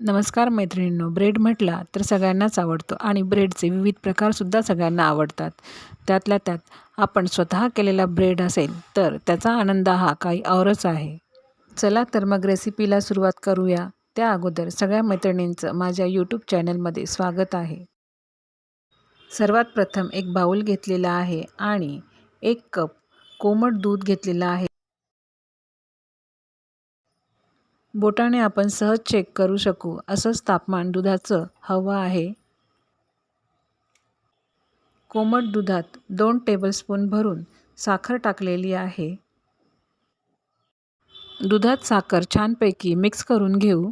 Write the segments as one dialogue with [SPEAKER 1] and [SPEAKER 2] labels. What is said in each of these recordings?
[SPEAKER 1] नमस्कार मैत्रिणींनो ब्रेड म्हटला तर सगळ्यांनाच आवडतो आणि ब्रेडचे विविध प्रकारसुद्धा सगळ्यांना आवडतात. त्यातल्या त्यात आपण स्वतः केलेला ब्रेड असेल तर त्याचा आनंद हा काही औरच आहे. चला तर मग रेसिपीला सुरुवात करूया. त्या अगोदर सगळ्या मैत्रिणींचं माझ्या यूट्यूब चॅनलमध्ये स्वागत आहे. सर्वात प्रथम एक बाऊल घेतलेला आहे आणि एक कप कोमट दूध घेतलेलं आहे. बोटाने आपण सहज चेक करू शकू. असंच तापमान दुधाचं हवं आहे. कोमट दुधात दोन टेबलस्पून भरून साखर टाकलेली आहे. दुधात साखर छानपैकी मिक्स करून घेऊ.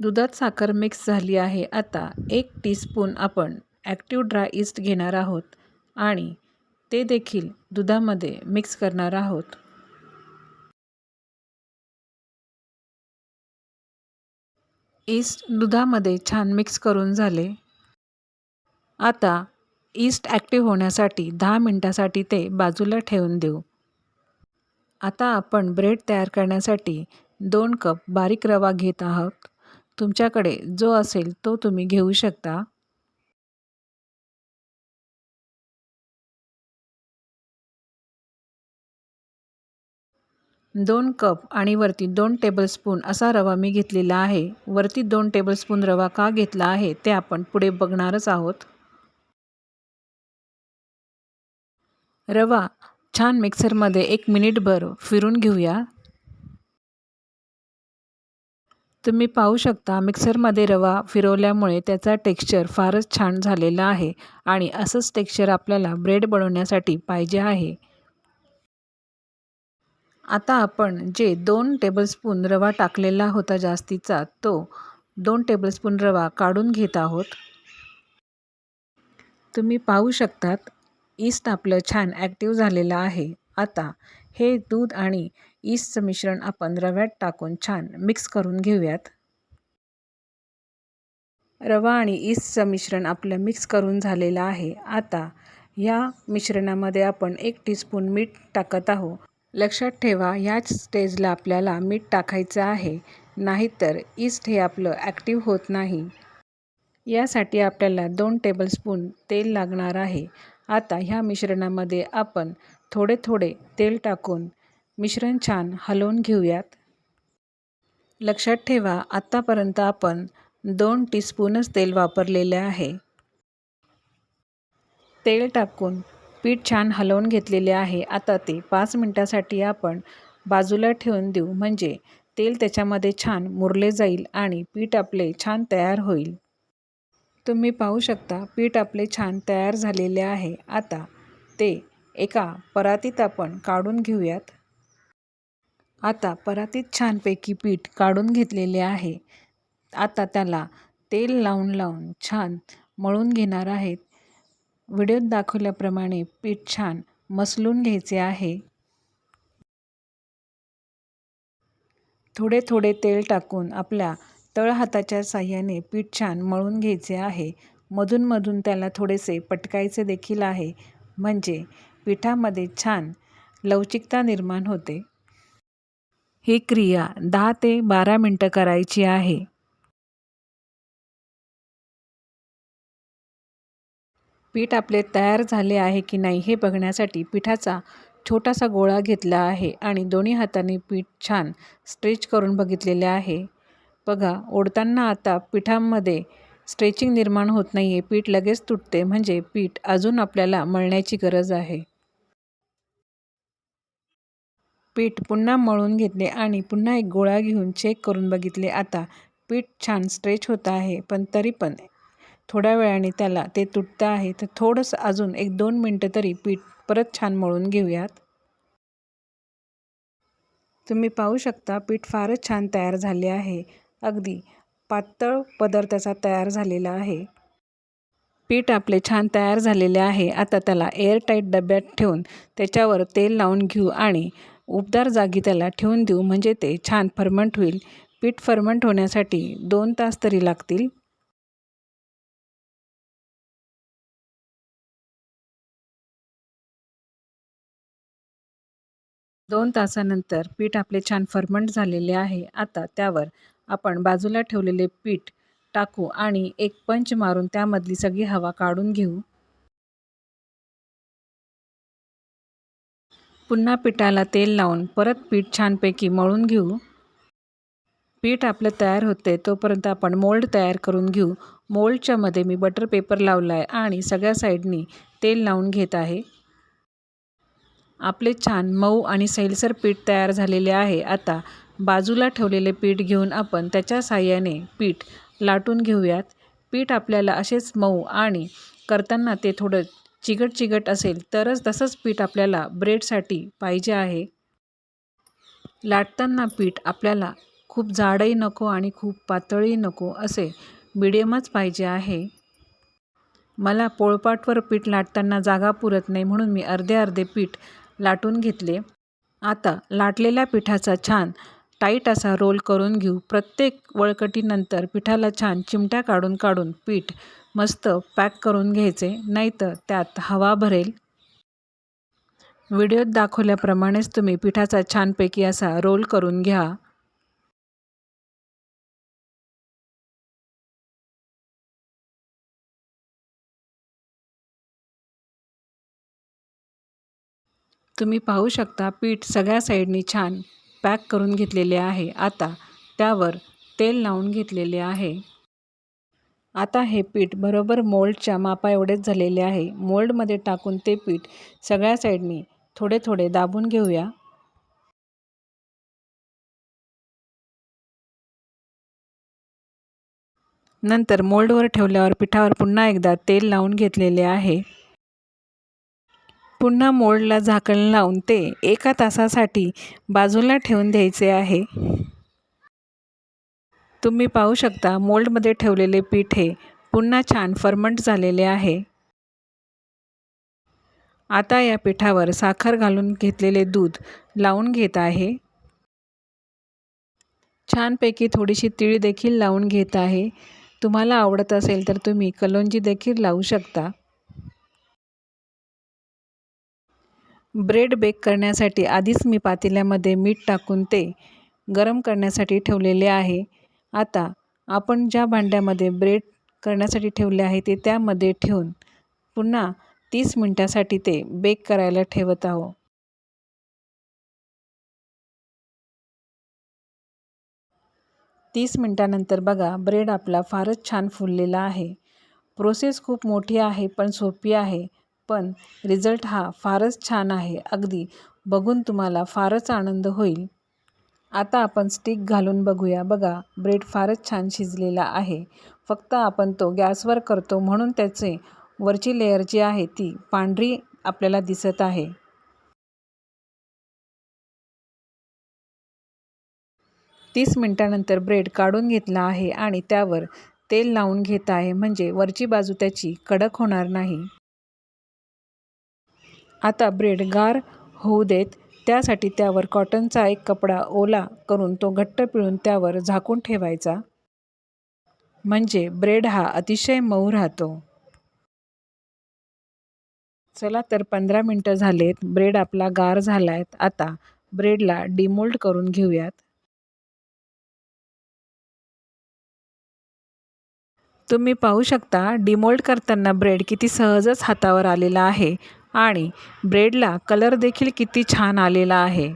[SPEAKER 1] दुधात साखर मिक्स झाली आहे. आता एक टीस्पून आपण ॲक्टिव्ह ड्राय इस्ट घेणार आहोत आणि ते देखील दुधामध्ये मिक्स करणार आहोत. ईस्ट दुधामध्ये छान मिक्स करून झाले. आता ईस्ट ॲक्टिव्ह होण्यासाठी दहा मिनटासाठी ते बाजूला ठेवून देऊ. आता आपण ब्रेड तयार करण्यासाठी दोन कप बारीक रवा घेत आहोत. तुमच्याकडे जो असेल तो तुम्ही घेऊ शकता. दोन कप आणि वरती दोन टेबलस्पून असा रवा मी घेतलेला आहे. वरती दोन टेबलस्पून रवा का घेतला आहे ते आपण पुढे बघणारच आहोत. रवा छान मिक्सरमध्ये एक मिनिटभर फिरून घेऊया. तुम्ही पाहू शकता मिक्सरमध्ये रवा फिरवल्यामुळे त्याचा टेक्स्चर फारच छान झालेला आहे आणि असंच टेक्स्चर आपल्याला ब्रेड बनवण्यासाठी पाहिजे आहे. आता आपण जे दोन टेबलस्पून रवा टाकलेला होता जास्तीचा तो दोन टेबलस्पून रवा काढून घेत आहोत. तुम्ही पाहू शकतात ईस्ट आपलं छान ॲक्टिव्ह झालेलं आहे. आता हे दूध आणि ईस्टचं मिश्रण आपण रव्यात टाकून छान मिक्स करून घेऊयात. रवा आणि ईस्टचं मिश्रण आपलं मिक्स करून झालेलं आहे. आता या मिश्रणामध्ये आपण एक टीस्पून मीठ टाकत आहोत. लक्षात ठेवा ह्याच स्टेजला आपल्याला मीठ टाकायचं आहे. नाहीतर ईस्ट हे आपलं ॲक्टिव्ह होत नाही. यासाठी आपल्याला दोन टेबलस्पून तेल लागणार आहे. आता ह्या मिश्रणामध्ये आपण थोडे थोडे तेल टाकून मिश्रण छान हलवून घेऊयात. लक्षात ठेवा आत्तापर्यंत आपण दोन टीस्पूनच तेल वापरलेले आहे. तेल टाकून पीठ छान हलवून घेतलेले आहे. आता ते पाच मिनटासाठी आपण बाजूला ठेवून देऊ. म्हणजे तेल त्याच्यामध्ये छान मुरले जाईल आणि पीठ आपले छान तयार होईल. तुम्ही पाहू शकता पीठ आपले छान तयार झालेले आहे. आता ते एका परातीत आपण काढून घेऊयात. आता परातीत छानपैकी पीठ काढून घेतलेले आहे. आता त्याला तेल लावून लावून छान मळून घेणार आहेत. व्हिडिओत दाखवल्याप्रमाणे पीठ छान मसलून घ्यायचे आहे. थोडे थोडे तेल टाकून आपल्या तळहाताच्या साह्याने पीठ छान मळून घ्यायचे आहे. मधूनमधून त्याला थोडेसे पटकायचे देखील आहे. म्हणजे पिठामध्ये छान लवचिकता निर्माण होते. ही क्रिया दहा ते बारा मिनटं करायची आहे. पीठ आपले तयार झाले आहे की नाही हे बघण्यासाठी पिठाचा छोटासा गोळा घेतला आहे आणि दोन्ही हाताने पीठ छान स्ट्रेच करून बघितलेले आहे. बघा ओढताना आता पिठामध्ये स्ट्रेचिंग निर्माण होत नाही आहे पीठ लगेच तुटते म्हणजे पीठ अजून आपल्याला मळण्याची गरज आहे. पीठ पुन्हा मळून घेतले आणि पुन्हा एक गोळा घेऊन चेक करून बघितले. आता पीठ छान स्ट्रेच होत आहे पण तरी पण थोड्या वेळाने त्याला ते तुटतं आहे तर थोडंसं अजून एक दोन मिनटं तरी पीठ परत छान मळून घेऊयात. तुम्ही पाहू शकता पीठ फारच छान तयार झाले आहे. अगदी पातळ पदार्थाचा तयार झालेला आहे. पीठ आपले छान तयार झालेले आहे. आता त्याला एअरटाईट डब्यात ठेवून त्याच्यावर तेल लावून घेऊ आणि उबदार जागी त्याला ठेवून देऊ. म्हणजे ते छान फर्मंट होईल. पीठ फर्मंट होण्यासाठी दोन तास तरी लागतील. दोन तासानंतर पीठ आपले छान फर्मंट झालेले आहे. आता त्यावर आपण बाजूला ठेवलेले पीठ टाकू आणि एक पंच मारून त्यामधली सगळी हवा काढून घेऊ. पुन्हा पिठाला तेल लावून परत पीठ छानपैकी मळून घेऊ. पीठ आपलं तयार होते तोपर्यंत आपण मोल्ड तयार करून घेऊ. मोल्डच्यामध्ये मी बटर पेपर लावला आहे आणि सगळ्या साईडनी तेल लावून घेत आहे. आपले छान मऊ आणि सैलसर पीठ तयार झालेले आहे. आता बाजूला ठेवलेले पीठ घेऊन आपण त्याच्या साह्याने पीठ लाटून घेऊयात. पीठ आपल्याला असेच मऊ आणि करताना ते थोडं चिगट चिगट असेल तरच तसंच पीठ आपल्याला ब्रेडसाठी पाहिजे आहे. लाटताना पीठ आपल्याला खूप जाडही नको आणि खूप पातळही नको असे मिडियमच पाहिजे आहे. मला पोळपाटवर पीठ लाटताना जागा पुरत नाही म्हणून मी अर्धे अर्धे पीठ लाटून घेतले. आता लाटलेल्या पिठाचा छान टाईट असा रोल करून घेऊ. प्रत्येक वळकटीनंतर पिठाला छान चिमट्या काढून काढून पीठ मस्त पॅक करून घ्यायचे नाहीतर त्यात हवा भरेल. व्हिडिओत दाखवल्याप्रमाणेच तुम्ही पिठाचा छानपैकी असा रोल करून घ्या. तुम्ही पाहू शकता पीठ सगळ्या साईडनी छान पॅक करून घेतलेले आहे. आता त्यावर तेल लावून घेतलेले आहे. आता हे पीठ बरोबर मोल्डच्या मापा एवढेच झालेले आहे. मोल्डमध्ये टाकून ते पीठ सगळ्या साईडनी थोडे थोडे दाबून घेऊया. नंतर मोल्डवर ठेवल्यावर पिठावर पुन्हा एकदा तेल लावून घेतलेले आहे. पुन्हा मोल्डला झाकण लावून ते एका तासासाठी बाजूला ठेवून द्यायचे आहे. तुम्ही पाहू शकता मोल्डमध्ये ठेवलेले पीठ हे पुन्हा छान फर्मंट झालेले आहे. आता या पिठावर साखर घालून घेतलेले दूध लावून घेत आहे. छानपैकी थोडीशी तीळ देखील लावून घेत आहे. तुम्हाला आवडत असेल तर तुम्ही कलोंजी देखील लावू शकता. ब्रेड बेक करण्यासाठी आधीच मी पातेल्यामध्ये मीठ टाकून ते गरम करण्यासाठी ठेवलेले आहे. आता आपण ज्या भांड्यामध्ये ब्रेड करण्यासाठी ठेवले आहे ते त्यामध्ये ठेवून पुन्हा तीस मिनटासाठी ते बेक करायला ठेवत आहो तीस मिनटानंतर बघा ब्रेड आपला फारच छान फुललेला आहे. प्रोसेस खूप मोठी आहे पण सोपी आहे. पण रिझल्ट हा फारच छान आहे. अगदी बघून तुम्हाला फारच आनंद होईल. आता आपण स्टिक घालून बघूया. बघा ब्रेड फारच छान शिजलेला आहे. फक्त आपण तो गॅसवर करतो म्हणून त्याचे वरची लेअर जी आहे ती पांढरी आपल्याला दिसत आहे. तीस मिनटानंतर ब्रेड काढून घेतला आहे आणि त्यावर तेल लावून घेत आहे. म्हणजे वरची बाजू त्याची कडक होणार नाही. आता ब्रेड गार होऊ देत त्यासाठी त्यावर कॉटनचा एक कपडा ओला करून तो घट्ट पिळून त्यावर झाकून ठेवायचा. म्हणजे ब्रेड हा अतिशय मऊ राहतो. चला तर पंधरा मिनटं झालेत ब्रेड आपला गार झाला आहेत आता ब्रेडला डिमोल्ड करून घेऊयात. तुम्ही पाहू शकता डिमोल्ड करताना ब्रेड किती सहजच हातावर आलेला आहे. आणि ब्रेडला कलर देखील किती छान आलेला आहे.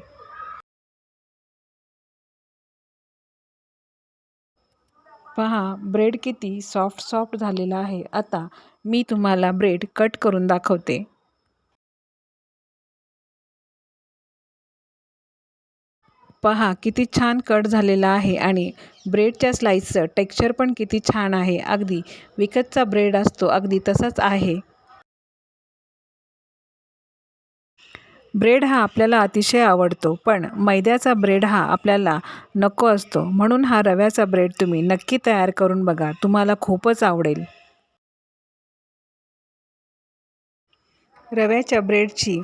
[SPEAKER 1] पहा ब्रेड किती सॉफ्ट सॉफ्ट झालेला आहे. आता मी तुम्हाला ब्रेड कट करून दाखवते. पहा किती छान कट झालेला आहे आणि ब्रेडच्या स्लाईसचं टेक्स्चर पण किती छान आहे. अगदी विकतचा ब्रेड असतो अगदी तसाच आहे. ब्रेड हा आपल्याला अतिशय आवडतो पण मैद्याचा ब्रेड हा आपल्याला नको असतो. म्हणून हा रव्याचा ब्रेड तुम्ही नक्की तयार करून बघा. तुम्हाला खूपच आवडेल. रव्याच्या ब्रेडची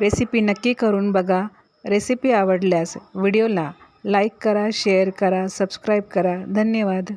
[SPEAKER 1] रेसिपी नक्की करून बघा. रेसिपी आवडल्यास व्हिडिओला लाईक करा शेअर करा सबस्क्राईब करा. धन्यवाद.